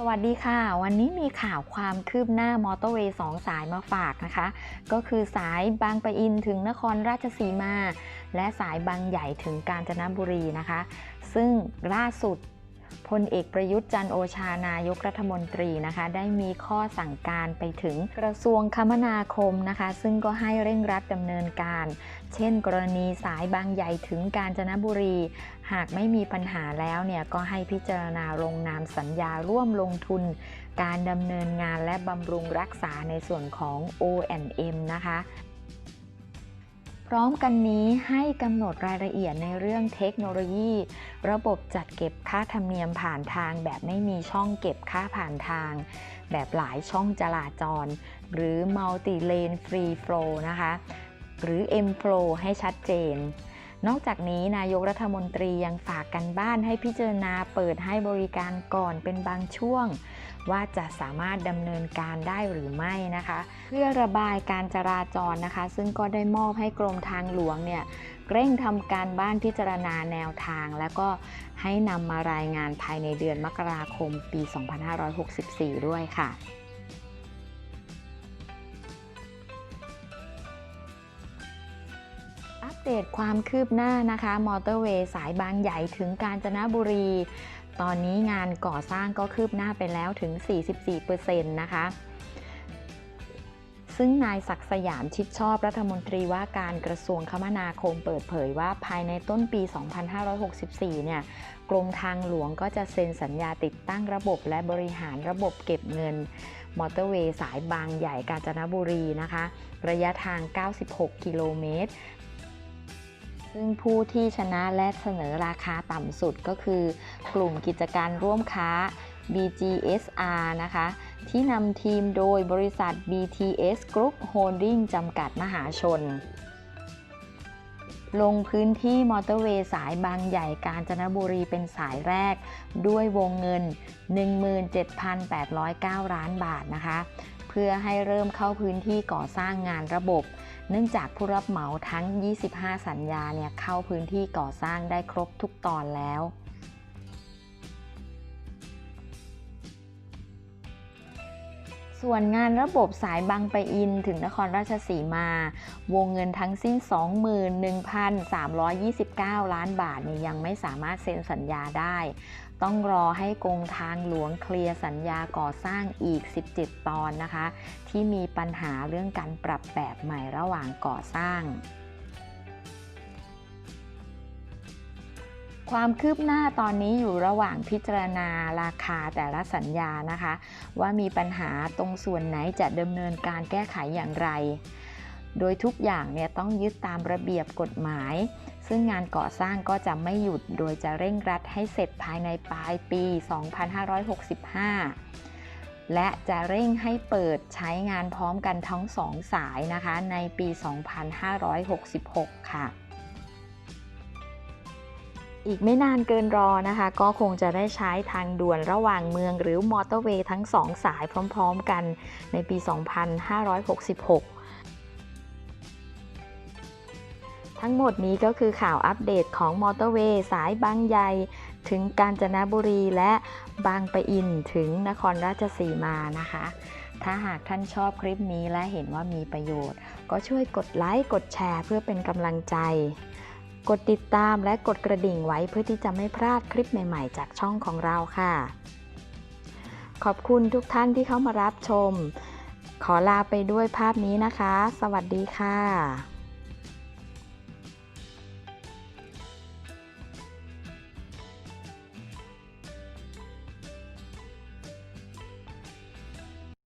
สวัสดีค่ะ วันนี้มีข่าวความคืบหน้ามอเตอร์เวย์สองสายมาฝากนะคะ ก็คือสายบางปะอินถึงนครราชสีมา และสายบางใหญ่ถึงกาญจนบุรีนะคะ ซึ่งล่าสุด พลเอกประยุทธ์จันโอชานายกรัฐมนตรีนะคะ ได้มีข้อสั่งการไปถึงกระทรวงคมนาคมนะคะ ซึ่งก็ให้เร่งรัดดำเนินการ เช่น กรณีสายบางใหญ่ถึงกาญจนบุรี หากไม่มีปัญหาแล้วเนี่ยก็ให้พิจารณาลงนามสัญญาร่วมลงทุน การดำเนินงานและบำรุงรักษาในส่วนของ O&M นะคะ พร้อมกันนี้ให้กำหนดรายละเอียดในเรื่องเทคโนโลยี ระบบจัดเก็บค่าธรรมเนียมผ่านทาง แบบไม่มีช่องเก็บค่าผ่านทาง แบบหลายช่องจราจร หรือ Multi Lane Free Flow นะคะ หรือ M Flow ให้ชัดเจน นอกจากนี้นายกรัฐมนตรียังฝากกันบ้านให้พิจารณาเปิดให้บริการก่อนเป็นบางช่วง ว่าจะสามารถดำเนินการได้หรือไม่นะคะ เพื่อระบายการจราจรนะคะ ซึ่งก็ได้มอบให้กรมทางหลวงเนี่ยเร่งทำการบ้านพิจารณาแนวทาง แล้วก็ให้นำมารายงานภายในเดือนมกราคมปี 2564 ด้วยค่ะ เดตความคืบหน้านะคะ มอเตอร์เวย์สายบางใหญ่ถึงกาญจนบุรี ตอนนี้งานก่อสร้างก็คืบหน้าไปแล้วถึง 44%นะคะซึ่งนายศักสยามชิดชอบรัฐมนตรีว่าการกระทรวงคมนาคมเปิดเผยว่าภายในต้นปี 2564 เนี่ย กรมทางหลวงก็จะเซ็นสัญญาติดตั้งระบบและบริหารระบบเก็บเงิน มอเตอร์เวย์สายบางใหญ่กาญจนบุรีนะคะ ระยะทาง 96 กิโลเมตร ซึ่งผู้ที่ชนะและเสนอราคาต่ำสุดก็คือกลุ่มกิจการร่วมค้า BGSR นะคะ ที่นำทีมโดยบริษัท BTS Group Holding จำกัดมหาชน ลงพื้นที่มอเตอร์เวย์สายบางใหญ่กาญจนบุรีเป็นสายแรก ด้วยวงเงิน 17,809 ล้านบาทนะคะ เพื่อให้เริ่มเข้าพื้นที่ก่อสร้างงานระบบ เนื่องจากผู้รับเหมาทั้ง 25 สัญญาเนี่ยเข้าพื้นที่ก่อสร้างได้ครบทุกตอนแล้ว ส่วนงานระบบสายบางปะอินถึงนครราชสีมา วงเงินทั้งสิ้น 21,329 ล้านบาทเนี่ยยังไม่สามารถเซ็นสัญญาได้ ต้องรอให้กรงทางหลวงเคลียร์สัญญาก่อสร้างอีก 17 ตอนนะคะ ที่มีปัญหาเรื่องการปรับแบบใหม่ระหว่างก่อสร้าง ความคืบหน้าตอนนี้อยู่ระหว่างพิจารณาราคาแต่ละสัญญานะคะ ว่ามีปัญหาตรงส่วนไหนจะดำเนินการแก้ไขอย่างไร โดยทุกอย่างเนี่ยต้องยึดตามระเบียบกฎหมาย ซึ่งงานก่อสร้างก็จะไม่หยุดโดยจะเร่งรัดให้เสร็จภายในปลายปี 2565 และจะเร่งให้เปิดใช้งานพร้อมกันทั้งสองสายนะคะในปี 2566 ค่ะ อีกไม่นานเกินรอนะคะ ก็คงจะได้ใช้ทางด่วนระหว่างเมืองหรือมอเตอร์เวย์ทั้งสองสายพร้อมๆกันในปี 2566ทั้งหมดนี้ก็คือข่าวอัปเดตของมอเตอร์เวย์สายบางใหญ่ ถึงกาญจนบุรีและบางปะอินถึงนครราชสีมานะคะ ถ้าหากท่านชอบคลิปนี้และเห็นว่ามีประโยชน์ ก็ช่วยกดไลค์ กดแชร์เพื่อเป็นกำลังใจ กดติดตามและกดกระดิ่งไว้เพื่อที่จะไม่พลาดคลิปใหม่ๆ จากช่องของเราค่ะ ขอบคุณทุกท่านที่เข้ามารับชม ขอลาไปด้วยภาพนี้นะคะ สวัสดีค่ะ